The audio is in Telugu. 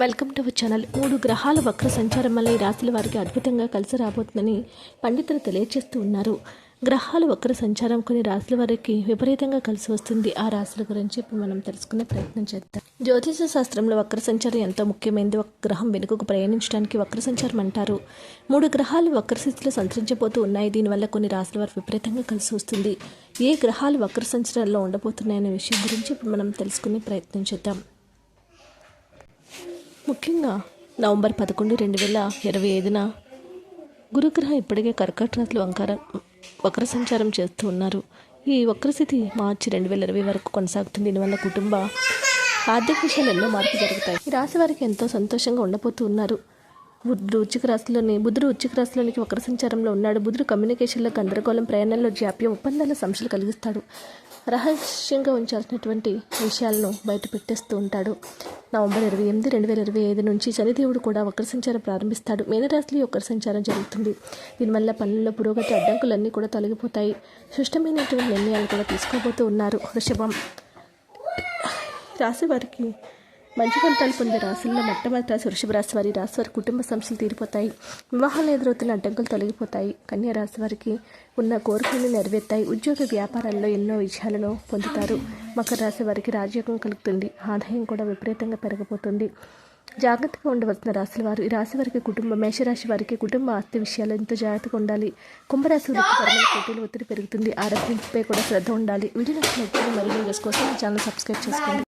Welcome to our channel. మూడు గ్రహాల వక్ర సంచారం వల్ల ఈ రాశుల వారికి అద్భుతంగా కలిసి రాబోతుందని పండితులు తెలియజేస్తూ ఉన్నారు. గ్రహాల వక్ర సంచారం కొన్ని రాశుల వారికి విపరీతంగా కలిసి వస్తుంది. ఆ రాశుల గురించి ఇప్పుడు మనం తెలుసుకునే ప్రయత్నం చేద్దాం. జ్యోతిష శాస్త్రంలో వక్ర సంచారం ఎంతో ముఖ్యమైనది ఒక గ్రహం వెనుకకు ప్రయాణించడానికి వక్ర సంచారం అంటారు. మూడు గ్రహాలు వక్ర స్థితిలో సంచరించబోతూ ఉన్నాయి. దీనివల్ల కొన్ని రాశుల వారు విపరీతంగా కలిసి వస్తుంది. ఏ గ్రహాలు వక్ర సంచారంలో ఉండబోతున్నాయనే విషయం గురించి ఇప్పుడు మనం తెలుసుకునే ప్రయత్నం చేద్దాం. ముఖ్యంగా నవంబర్ పదకొండు రెండు వేల ఇరవై ఐదున గురుగ్రహం ఇప్పటికే కర్కట రాశిలో వంకర వక్ర సంచారం చేస్తూ ఉన్నారు. ఈ వక్రస్థితి మార్చి రెండు వేల ఇరవై వరకు కొనసాగుతుంది. దీనివల్ల కుటుంబ ఆర్థిక విషయాలు ఎన్నో మార్పు జరుగుతాయి. ఈ రాశి వారికి ఎంతో సంతోషంగా ఉండబోతూ ఉన్నారు. బుద్ధుడు ఉచ్చిక రాశిలోని బుద్ధుడు ఉచ్చిక రాశిలోనికి వక్ర సంచారంలో ఉన్నాడు. బుధుడు కమ్యూనికేషన్లో గందరగోళం ప్రయాణంలో జాప్యం ఒప్పందాల సమస్యలు కలిగిస్తాడు. రహస్యంగా ఉంచాల్సినటువంటి విషయాలను బయట పెట్టేస్తూ ఉంటాడు. నవంబర్ ఇరవై ఎనిమిది రెండు వేల ఇరవై ఐదు నుంచి శనిదేవుడు కూడా వక్ర సంచారం ప్రారంభిస్తాడు. మీనరాశిలో వక్ర సంచారం జరుగుతుంది. దీనివల్ల పనుల్లో పురోగతి అడ్డంకులన్నీ కూడా తొలగిపోతాయి. సుష్టమైనటువంటి నిర్ణయాలు కూడా తీసుకోబోతూ ఉన్నారు. వృషభం. రాశి వారికి మంచి ఫలితాలు పొందే రాశుల్లో మొట్టమొదటి రాశి వృషభ రాశి వారి రాశి వారి కుటుంబ సమస్యలు తీరిపోతాయి. వివాహాలు ఎదురవుతున్న అడ్డంకులు తొలగిపోతాయి. కన్యా రాశి వారికి ఉన్న కోరికలు నెరవేర్తాయి. ఉద్యోగ వ్యాపారాల్లో ఎన్నో విజయాలను పొందుతారు. మకర రాశి వారికి రాజయోగం కలుగుతుంది. ఆదాయం కూడా విపరీతంగా పెరగబోతుంది జాగ్రత్తగా ఉండవలసిన రాశుల వారు ఈ రాశి వారికి కుటుంబ మేషరాశి వారికి కుటుంబ ఆస్తి విషయాలు ఎంతో జాగ్రత్తగా ఉండాలి. కుంభరాశి వృత్తిపరమైన పోటీలు ఒత్తిడి పెరుగుతుంది. ఆరోగ్యంపై కూడా శ్రద్ధ ఉండాలి. వీడియో నచ్చిన మరియు వీడియోస్ కోసం ఛానల్ సబ్స్క్రైబ్ చేసుకోండి.